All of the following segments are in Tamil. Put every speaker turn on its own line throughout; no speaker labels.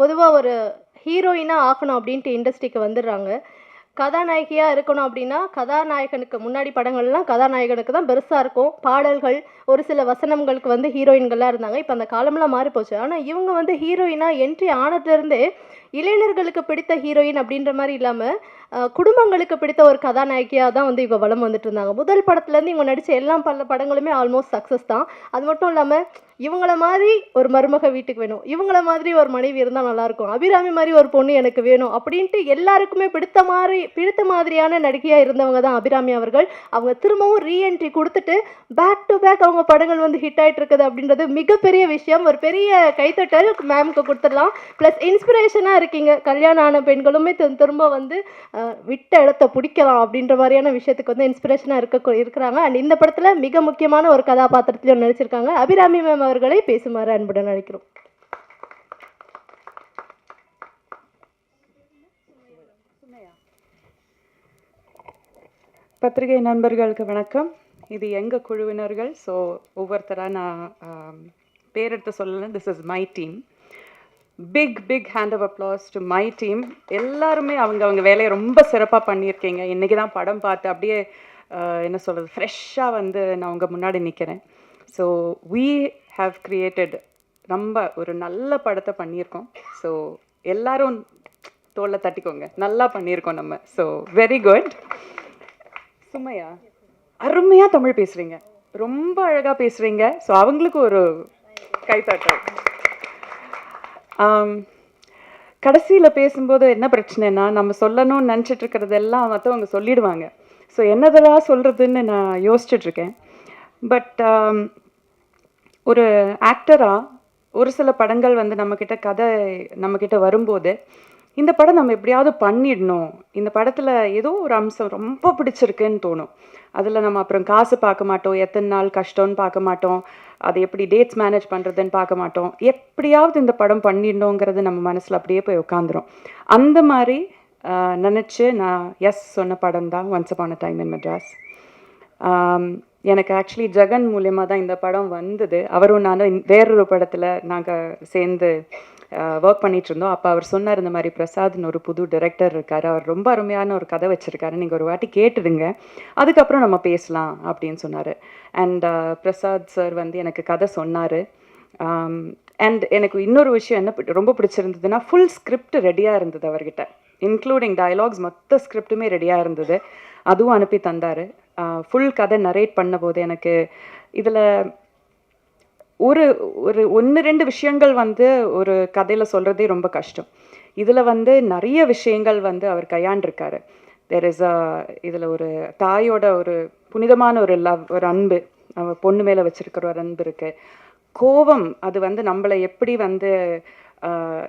பொதுவாக ஒரு ஹீரோயினாக ஆக்கணும் அப்படின்ட்டு இண்டஸ்ட்ரிக்கு வந்துடுறாங்க. கதாநாயகியாக இருக்கணும் அப்படின்னா கதாநாயகனுக்கு முன்னாடி படங்கள்லாம் கதாநாயகனுக்கு தான் பெருசாக இருக்கும். பாடல்கள் ஒரு சில வசனங்களுக்கு வந்து ஹீரோயின்கள்லாம் இருந்தாங்க. இப்போ அந்த காலம்லாம் மாறி போச்சு ஆனால் இவங்க வந்து ஹீரோயினாக என்ட்ரி ஆனதுலேருந்தே இளைஞர்களுக்கு பிடித்த ஹீரோயின் அப்படின்ற மாதிரி இல்லாமல் குடும்பங்களுக்கு பிடித்த ஒரு கதாநாயகியாக தான் வந்து இவங்க வளம் வந்துட்டு இருந்தாங்க. முதல் படத்துலேருந்து இவங்க நடித்த எல்லா பல படங்களுமே ஆல்மோஸ்ட் சக்ஸஸ் தான். அது மட்டும் இல்லாமல் இவங்கள மாதிரி ஒரு மருமக வீட்டுக்கு வேணும். இவங்கள மாதிரி ஒரு மனைவி இருந்தால் நல்லாயிருக்கும் அபிராமி மாதிரி ஒரு பொண்ணு எனக்கு வேணும் அப்படின்ட்டு எல்லாருக்குமே பிடித்த மாதிரி பிடித்த மாதிரியான நடிகையாக இருந்தவங்க தான் அபிராமி அவர்கள். அவங்க திரும்பவும் ரீஎன்ட்ரி கொடுத்துட்டு பேக் டு பேக் அவங்க படங்கள் வந்து ஹிட் ஆயிட்டு இருக்குது அப்படின்றது மிகப்பெரிய விஷயம். ஒரு பெரிய கைத்தட்டல் மேம்க்கு கொடுத்துடலாம். ப்ளஸ் இன்ஸ்பிரேஷனாக இருக்கீங்க. கல்யாணம் ஆன பெண்களுமே திரும்ப வந்து விட்ட இடத்த பிடிக்கலாம் அப்படின்ற மாதிரியான விஷயத்துக்கு வந்து இன்ஸ்பிரேஷனாக இருக்க இருக்கிறாங்க. அண்ட் இந்த படத்தில் மிக முக்கியமான ஒரு கதாபாத்திரத்திலையும் நடிச்சிருக்காங்க. அபிராமி மேம் அவர்களை பேசுமாறு அன்புடன் அழைக்கிறோம்.
பத்திரிகை நண்பர்களுக்கு வணக்கம். இது எங்கள் குழுவினர்கள்? ஸோ ஒவ்வொருத்தராக நான் பேரெடுத்து சொல்லலை this is my team big big hand of applause to my team எல்லாருமே அவங்க அவங்க வேலையை ரொம்ப சிறப்பாக பண்ணியிருக்கீங்க. இன்றைக்கி தான் படம் பார்த்து அப்படியே என்ன சொல்கிறது ஃப்ரெஷ்ஷாக வந்து நான் உங்கள் முன்னாடி நிற்கிறேன் ஸோ வி ஹாவ் கிரியேட்டட் ரொம்ப ஒரு நல்ல படத்தை பண்ணியிருக்கோம். ஸோ எல்லாரும் தோலை தட்டிக்கோங்க. நல்லா பண்ணியிருக்கோம் நம்ம. So very good Sumaiya? அருமையாக தமிழ் பேசுகிறீங்க ரொம்ப அழகாக பேசுகிறீங்க ஸோ அவங்களுக்கு ஒரு கைத்தாட்டம் கடைசியில் பேசும்போது என்ன பிரச்சனைனா நம்ம சொல்லணும்னு நினச்சிட்டு இருக்கிறதெல்லாம் மற்றவங்க சொல்லிடுவாங்க. ஸோ என்னதெல்லாம் சொல்கிறதுன்னு நான் யோசிச்சுட்ருக்கேன் பட் ஒரு ஆக்டராக ஒரு சில படங்கள் வந்து நம்மக்கிட்ட கதை நம்மக்கிட்ட வரும்போது இந்த படம் நம்ம எப்படியாவது பண்ணிடணும். இந்த படத்தில் ஏதோ ஒரு அம்சம் ரொம்ப பிடிச்சிருக்குன்னு தோணும். அதில் நம்ம அப்புறம் காசு பார்க்க மாட்டோம். எத்தனை நாள் கஷ்டம்னு பார்க்க மாட்டோம். அது எப்படி டேட்ஸ் மேனேஜ் பண்ணுறதுன்னு பார்க்க மாட்டோம். எப்படியாவது இந்த படம் பண்ணிடணுங்கிறது நம்ம மனசில் அப்படியே போய் உட்காந்துரும். அந்த மாதிரி நினச்சி நான் எஸ் சொன்ன படம் தான் once upon a time in Madras எனக்கு ஆக்சுவலி ஜெகன் மூலியமாக தான் இந்த படம் வந்தது. அவரும் நானும் வேறொரு படத்தில் நாங்கள் சேர்ந்து ஒர்க் பண்ணிட்டு இருந்தோம் அப்போ அவர் சொன்னார் இந்த மாதிரி பிரசாத்னு ஒரு புது டைரக்டர் இருக்கார். அவர் ரொம்ப அருமையான ஒரு கதை வச்சுருக்காரு. நீங்கள் ஒரு வாட்டி கேட்டுடுங்க. அதுக்கப்புறம் நம்ம பேசலாம் அப்படின்னு சொன்னார். அண்ட் பிரசாத் சார் வந்து எனக்கு கதை சொன்னார். அண்ட் எனக்கு இன்னொரு விஷயம் என்ன ரொம்ப பிடிச்சிருந்ததுன்னா ஃபுல் ஸ்கிரிப்ட் ரெடியாக இருந்தது அவர்கிட்ட. இன்க்ளூடிங் டயலாக்ஸ் மொத்த ஸ்கிரிப்ட்டுமே ரெடியாக இருந்தது. அதுவும் அனுப்பி தந்தார். ஃபுல் கதை நரேட் பண்ண போது எனக்கு இதில் ஒரு ஒரு ஒன்று ரெண்டு விஷயங்கள் வந்து ஒரு கதையில் சொல்கிறதே ரொம்ப கஷ்டம். இதில் வந்து நிறைய விஷயங்கள் வந்து அவர் கையாண்டிருக்காரு தெர் இஸ் அ இதில் ஒரு தாயோட ஒரு புனிதமான ஒரு லவ் ஒரு அன்பு அவ பொண்ணு மேலே வச்சுருக்கிற ஒரு அன்பு இருக்குது கோபம் அது வந்து நம்மளை எப்படி வந்து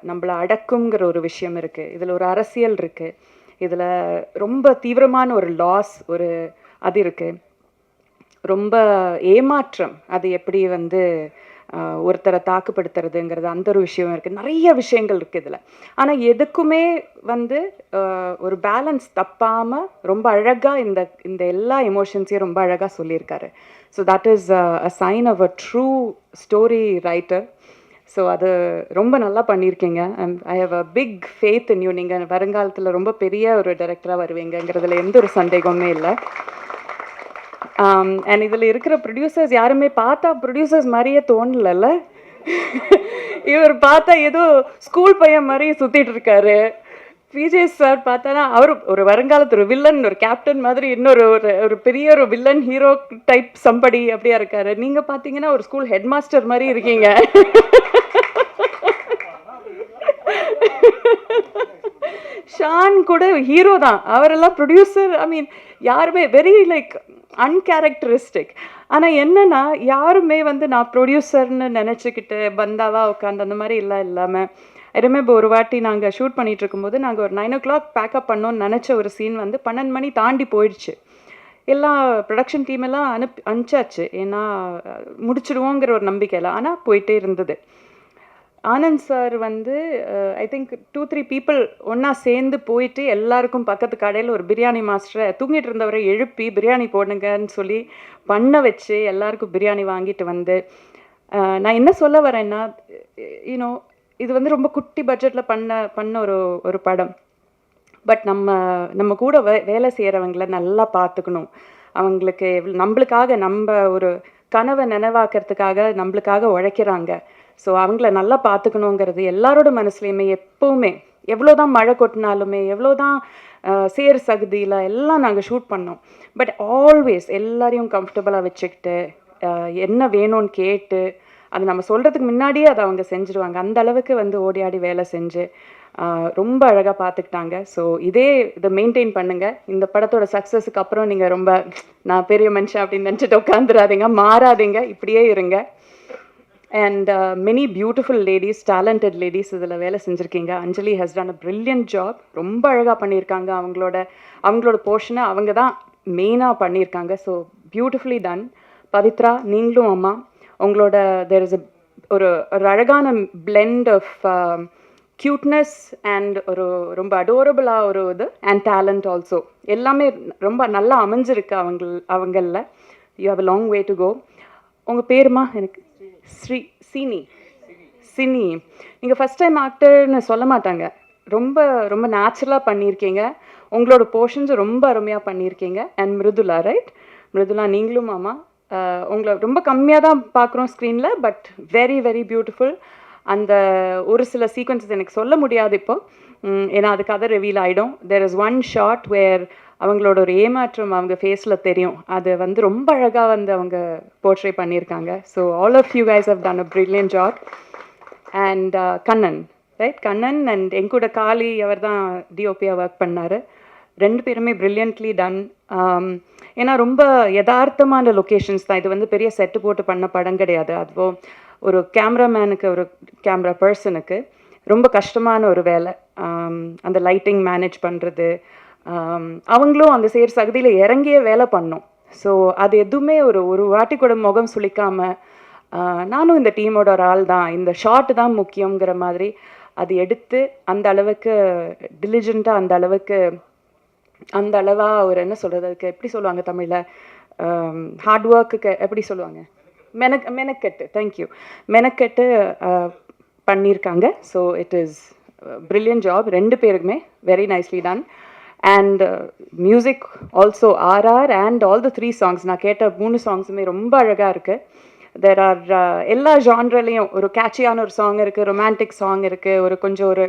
நம்மளை அடக்குங்கிற ஒரு விஷயம் இருக்குது இதில் ஒரு அரசியல் இருக்குது இதில் ரொம்ப தீவிரமான ஒரு லாஸ் ஒரு அது இருக்குது ரொம்ப ஏமாற்றம். அது எப்படி வந்து ஒருத்தரை தாக்குப்படுத்துறதுங்கிறது அந்த ஒரு விஷயம் இருக்குது நிறைய விஷயங்கள் இருக்குது இதில். ஆனால் எதுக்குமே வந்து ஒரு பேலன்ஸ் தப்பாமல் ரொம்ப அழகாக இந்த இந்த எல்லா எமோஷன்ஸையும் ரொம்ப அழகாக சொல்லியிருக்காரு. So that is a sign of a true story writer so அது ரொம்ப நல்லா பண்ணியிருக்கீங்க. I have a big faith in you நீங்கள் வருங்காலத்தில் ரொம்ப பெரிய ஒரு டைரக்டராக வருவீங்கங்கிறதுல எந்த ஒரு சந்தேகமே இல்லை. அண்ட் இதில் இருக்கிற ப்ரொடியூசர்ஸ் யாருமே பார்த்தா ப்ரொடியூசர்ஸ் மாதிரியே தோணலல்ல. இவர் பார்த்தா ஏதோ ஸ்கூல் பையன் மாதிரி சுற்றிட்டு இருக்காரு. விஜய் சார் பார்த்தானா அவர் ஒரு வருங்காலத்து ஒரு வில்லன் ஒரு கேப்டன் மாதிரி இன்னொரு ஒரு ஒரு பெரிய ஒரு வில்லன் ஹீரோ டைப் சம்படி அப்படியா இருக்காரு. நீங்கள் பார்த்தீங்கன்னா ஒரு ஸ்கூல் ஹெட் மாஸ்டர் மாதிரி இருக்கீங்க. ஷான் கூட ஹீரோ தான். அவரெல்லாம் ப்ரொடியூசர் ஐ மீன் யாருமே வெரி லைக் அன்கேரக்டரிஸ்டிக் ஆனால் என்னன்னா யாருமே வந்து நான் ப்ரொடியூசர்னு நினச்சிக்கிட்டு பந்தாவா உட்காந்து அந்த மாதிரி எல்லாம் இல்லாமல் ரிமெம்பர் ஒரு வாட்டி நாங்கள் ஷூட் பண்ணிகிட்டு இருக்கும்போது நாங்கள் ஒரு நைன் ஓ கிளாக் பேக்கப் பண்ணோன்னு நினச்ச ஒரு சீன் வந்து பன்னெண்டு மணி தாண்டி போயிடுச்சு. எல்லா ப்ரொடக்ஷன் டீம் எல்லாம் அனுப்பி அனுப்பிச்சாச்சு. ஏன்னா முடிச்சிடுவோங்கிற ஒரு நம்பிக்கையில். ஆனால் போயிட்டே இருந்தது. ஆனந்த் சார் வந்து I think two three people ஒன்றா சேர்ந்து போயிட்டு எல்லாருக்கும் பக்கத்து கடையில் ஒரு பிரியாணி மாஸ்டரை தூங்கிட்டு இருந்தவரை எழுப்பி பிரியாணி போடுங்கன்னு சொல்லி பண்ண வச்சு எல்லாருக்கும் பிரியாணி வாங்கிட்டு வந்து நான் என்ன சொல்ல வரேன்னா யூனோ இது வந்து ரொம்ப குட்டி பட்ஜெட்டில் பண்ண பண்ண ஒரு ஒரு படம். பட் நம்ம நம்ம கூட வே வேலை செய்கிறவங்கள நல்லா பார்த்துக்கணும். அவங்களுக்கு நம்மளுக்காக நம்ம ஒரு கனவை நினைவாக்கிறதுக்காக நம்மளுக்காக உழைக்கிறாங்க. ஸோ அவங்கள நல்லா பார்த்துக்கணுங்கிறது எல்லாரோட மனசுலையுமே எப்போவுமே. எவ்வளோதான் மழை கொட்டினாலுமே எவ்வளோதான் சேர் சகுதியில் எல்லாம் நாங்கள் ஷூட் பண்ணோம். பட் ஆல்வேஸ் எல்லாரையும் கம்ஃபர்டபுளாக வச்சுக்கிட்டு என்ன வேணும்னு கேட்டு அது நம்ம சொல்கிறதுக்கு முன்னாடியே அதை அவங்க செஞ்சுருவாங்க. அந்த அளவுக்கு வந்து ஓடி ஆடி வேலை செஞ்சு ரொம்ப அழகாக பார்த்துக்கிட்டாங்க. ஸோ இதே இதை மெயின்டைன் பண்ணுங்கள் இந்த படத்தோட சக்ஸஸுக்கு அப்புறம் நீங்கள் ரொம்ப நான் பெரிய மனுஷன் அப்படின்னு நினச்சிட்டு உட்காந்துடாதீங்க மாறாதீங்க. இப்படியே இருங்க. And many beautiful ladies talented ladies இதில் வேலை செஞ்சுருக்கீங்க. Anjali has done a brilliant job ரொம்ப அழகாக பண்ணியிருக்காங்க. அவங்களோட அவங்களோட போர்ஷனை அவங்க தான் மெயினாக பண்ணியிருக்காங்க. ஸோ பியூட்டிஃபுல்லி டன் பவித்ரா நீங்களும் அம்மா உங்களோட தெர் இஸ் ஒரு ஒரு அழகான பிளெண்ட் ஆஃப் க்யூட்னஸ் அண்ட் ஒரு ரொம்ப அடோரபுளாக ஒரு இது அண்ட் டேலண்ட் ஆல்சோ எல்லாமே ரொம்ப நல்லா அமைஞ்சிருக்கு அவங்க அவங்களில். You have a long way to go உங்கள் பேருமா? எனக்கு ஸ்ரீ சீனி. சினி. நீங்கள் ஃபஸ்ட் டைம் ஆக்டர்னு சொல்ல மாட்டாங்க. ரொம்ப ரொம்ப நேச்சுரலாக பண்ணியிருக்கீங்க. உங்களோட போர்ஷன்ஸும் ரொம்ப அருமையாக பண்ணியிருக்கீங்க. அண்ட் மிருதுலா ரைட் மிருதுலா நீங்களும் மாமா. உங்களை ரொம்ப கம்மியாக தான் பார்க்குறோம் ஸ்க்ரீனில் பட் வெரி வெரி பியூட்டிஃபுல் அந்த ஒரு சில சீக்வன்சஸ் எனக்கு சொல்ல முடியாது இப்போ. ஏன்னா அது கதை ரிவீல் ஆகிடும் there is one short where அவங்களோட ஒரு ஏமாற்றம் அவங்க ஃபேஸில் தெரியும். அது வந்து ரொம்ப அழகாக வந்து அவங்க போர்ட்ரே பண்ணியிருக்காங்க. So all of you guys have done a brilliant job and Kannan right Kannan and எங்கூட காளி அவர் தான் டிஓபியாக ஒர்க் பண்ணார். ரெண்டு பேருமே ப்ரில்லியன்ட்லி டன் um, ஏன்னா ரொம்ப யதார்த்தமான லொக்கேஷன்ஸ் தான். இது வந்து பெரிய செட்டு போட்டு பண்ண படம் கிடையாது. அதுவோ ஒரு கேமராமேனுக்கு ஒரு கேமரா பர்சனுக்கு ரொம்ப கஷ்டமான ஒரு வேலை. Um, அந்த லைட்டிங் மேனேஜ் பண்ணுறது அவங்களும் அந்த சேர் சகதியில் இறங்கிய வேலை பண்ணோம். ஸோ அது எதுவுமே ஒரு ஒரு வாட்டி கூட முகம் சுளிக்காமல் நானும் இந்த டீமோட ஒரு ஆள் தான் இந்த ஷார்ட் தான் முக்கியங்கிற மாதிரி அது எடுத்து அந்த அளவுக்கு டிலிஜெண்ட்டாக அந்த அளவுக்கு அந்த அளவாக ஒரு என்ன சொல்கிறது அதுக்கு எப்படி சொல்லுவாங்க தமிழில்? ஹார்ட் ஒர்க்குக்கு எப்படி சொல்லுவாங்க? மெனக் மெனக்கெட்டு தேங்க்யூ மெனக்கெட்டு பண்ணியிருக்காங்க. So it is brilliant job ரெண்டு பேருக்குமே very nicely done and music also RR and all the three songs நான் கேட்ட மூணு சாங்ஸுமே ரொம்ப அழகாக இருக்குது தெர் ஆர் uh, எல்லா ஜான்ரலையும் ஒரு கேட்சியான ஒரு சாங் இருக்குது ரொமான்டிக் சாங் இருக்குது ஒரு கொஞ்சம் ஒரு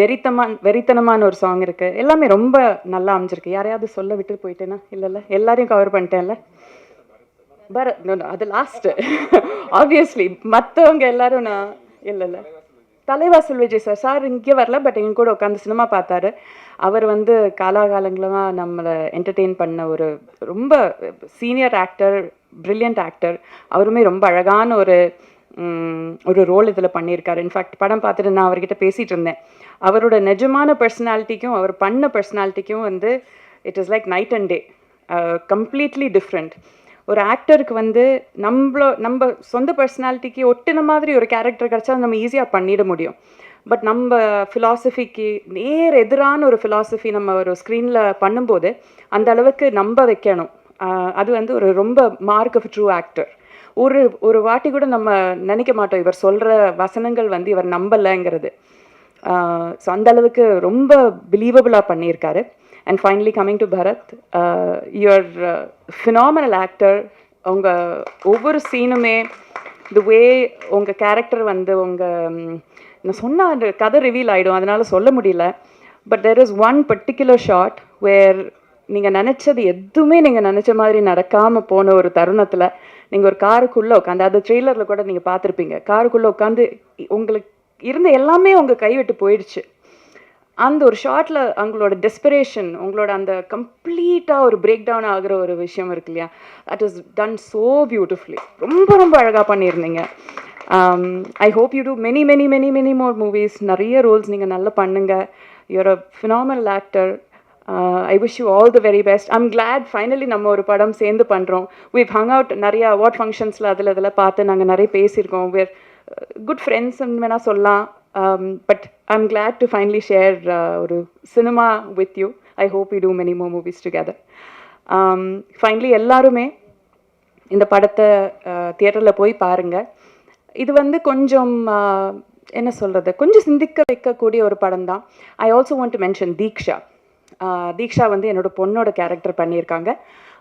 வெறித்தமான வெறித்தனமான ஒரு சாங் இருக்குது எல்லாமே ரொம்ப நல்லா அமைஞ்சிருக்கு. யாரையாவது சொல்ல விட்டு போயிட்டேனா இல்லைல்ல எல்லாரையும் கவர் பண்ணிட்டேன்ல. பர அது லாஸ்ட்டு ஆப்வியஸ்லி மற்றவங்க எல்லாரும் நான் இல்லை இல்லை. தலைவாசல் விஜய் சார் சார் இங்கே வரல பட் எங்க கூட உட்காந்து சினிமா பார்த்தாரு. அவர் வந்து காலாகாலங்களமாக நம்மளை என்டர்டெயின் பண்ண ஒரு ரொம்ப சீனியர் ஆக்டர் ப்ரில்லியண்ட் ஆக்டர் அவருமே ரொம்ப அழகான ஒரு ஒரு ரோல் இதில் பண்ணியிருக்காரு. இன்ஃபேக்ட் படம் பார்த்துட்டு நான் அவர்கிட்ட பேசிகிட்டு இருந்தேன். அவரோட நிஜமான பர்சனாலிட்டிக்கும் அவர் பண்ண பர்சனாலிட்டிக்கும் வந்து it is like night and day completely different ஒரு ஆக்டருக்கு வந்து நம்மளோ நம்ம சொந்த பர்சனாலிட்டிக்கு ஒட்டின மாதிரி ஒரு கேரக்டர் கிடச்சா நம்ம ஈஸியாக பண்ணிட முடியும். பட் நம்ம ஃபிலாசபிக்கு நேர் எதிரான ஒரு ஃபிலாசபி நம்ம ஒரு ஸ்க்ரீனில் பண்ணும்போது அந்த அளவுக்கு நம்ப வைக்கணும். அது வந்து ஒரு ரொம்ப மார்க் ஆஃப் ட்ரூ ஆக்டர் ஒரு ஒரு வாட்டி கூட நம்ம நினைக்க மாட்டோம் இவர் சொல்கிற வசனங்கள் வந்து இவர் நம்பலைங்கிறது. ஸோ அந்த அளவுக்கு ரொம்ப பிலீவபிளாக பண்ணியிருக்காரு. And finally coming to Bharath your phenomenal actor உங்கள் ஒவ்வொரு சீனுமே தி வே உங்கள் கேரக்டர் வந்து உங்கள் நான் சொன்ன அந்த கதை ரிவீல் ஆகிடும் அதனால் சொல்ல முடியல. But there is one particular shot where நீங்கள் நினச்சது எதுவுமே நீங்கள் நினச்ச மாதிரி நடக்காமல் போன ஒரு தருணத்தில் நீங்கள் ஒரு காருக்குள்ளே உட்காந்து அது ட்ரெய்லரில் கூட நீங்கள் பார்த்துருப்பீங்க. காருக்குள்ளே உட்காந்து உங்களுக்கு இருந்த எல்லாமே உங்கள் கைவிட்டு போயிடுச்சு. அந்த ஒரு ஷார்ட்ல அவங்களோட டெஸ்பிரேஷன் உங்களோட அந்த கம்ப்ளீட்டாக ஒரு பிரேக் டவுன் ஆகுற ஒரு விஷயம் இருக்கு இல்லையா? That is done so beautifully ரொம்ப ரொம்ப அழகாக பண்ணியிருந்தீங்க. I hope you do many many many many more movies நிறைய ரோல்ஸ் நீங்கள் நல்லா பண்ணுங்க. Your a phenomenal actor I wish you all the very best I'm glad finally நம்ம ஒரு படம் சேர்ந்து பண்ணுறோம் வி ஹங் அவுட் நிறைய அவார்ட் ஃபங்க்ஷன்ஸில் அதில் இதில் பார்த்து நாங்கள் நிறைய பேசியிருக்கோம். வேர் குட் ஃப்ரெண்ட்ஸ்ன்னு வேணால் சொல்லலாம். But I'm glad to finally share ஒரு cinema with you I hope you do many more movies together finally எல்லாருமே இந்த படத்தை தியேட்டரில் போய் பாருங்கள் இது வந்து கொஞ்சம் என்ன சொல்கிறது கொஞ்சம் சிந்திக்க வைக்கக்கூடிய ஒரு படம் தான் I also want to mention Deeksha Deeksha வந்து என்னோட பொண்ணோட கேரக்டர் பண்ணியிருக்காங்க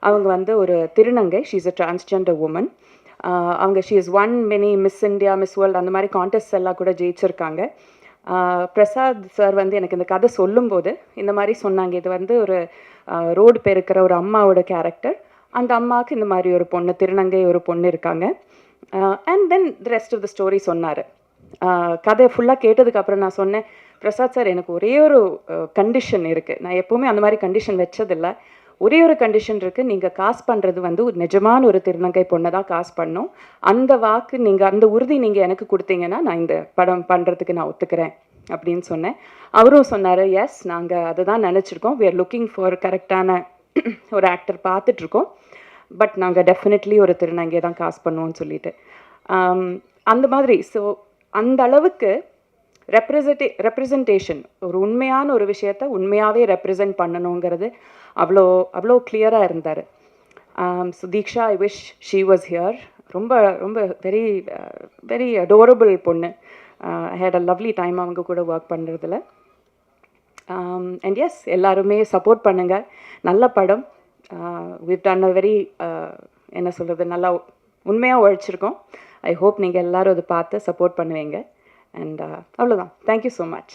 அவங்க வந்து ஒரு திருநங்கை she is a transgender woman அவங்க she is one many Miss India Miss World அந்த மாதிரி கான்டெஸ்ட் எல்லாம் கூட ஜெயிச்சிருக்காங்க. பிரசாத் சார் வந்து எனக்கு இந்த கதை சொல்லும்போது இந்த மாதிரி சொன்னாங்க. இது வந்து ஒரு ரோடு பெருக்கிற ஒரு அம்மாவோட கேரக்டர் அந்த அம்மாவுக்கு இந்த மாதிரி ஒரு பொண்ணு திருநங்கை ஒரு பொண்ணு இருக்காங்க. And then rest of the story சொன்னார். கதையை ஃபுல்லாக கேட்டதுக்கப்புறம் நான் சொன்னேன் பிரசாத் சார் எனக்கு ஒரே ஒரு கண்டிஷன் இருக்குது நான் எப்போவுமே அந்த மாதிரி கண்டிஷன் வச்சதில்ல. ஒரே ஒரு கண்டிஷன் இருக்குது நீங்கள் காசு பண்ணுறது வந்து ஒரு நிஜமான ஒரு திருநங்கை பொண்ணை தான் காசு பண்ணோம். அந்த வாக்கு நீங்கள் அந்த உறுதி நீங்கள் எனக்கு கொடுத்தீங்கன்னா நான் இந்த படம் பண்ணுறதுக்கு நான் ஒத்துக்கிறேன் அப்படின்னு சொன்னேன். அவரும் சொன்னார் எஸ் நாங்கள் அதை தான் நினச்சிருக்கோம். வி ஆர் லுக்கிங் ஃபார் கரெக்டான ஒரு ஆக்டர் பார்த்துட்ருக்கோம் பட் நாங்கள் டெஃபினெட்லி ஒரு திருநங்கையை தான் காசு பண்ணுவோம்னு சொல்லிட்டு. அந்த மாதிரி. ஸோ அந்த அளவுக்கு ரெப்ரசன்டே ரெப்ரசன்டேஷன் ஒரு உண்மையான ஒரு விஷயத்த உண்மையாகவே ரெப்ரசன்ட் பண்ணணுங்கிறது அவ்வளோ அவ்வளோ கிளியராக இருந்தார். So Deeksha I wish she was here ரொம்ப ரொம்ப வெரி வெரி அடோரபிள் பொண்ணு. ஹேட் அ லவ்லி டைம் அவங்க கூட ஒர்க் பண்ணுறதுல அண்ட் எஸ் எல்லாருமே சப்போர்ட் பண்ணுங்கள் நல்ல படம். விவ் டன் அ வெரி என்ன சொல்கிறது நல்லா உண்மையாக உழைச்சிருக்கோம். ஐ ஹோப் நீங்கள் எல்லாரும் அதை பார்த்து சப்போர்ட் பண்ணுவீங்க. அண்ட் அவ்வளோதான் தேங்க்யூ ஸோ மச்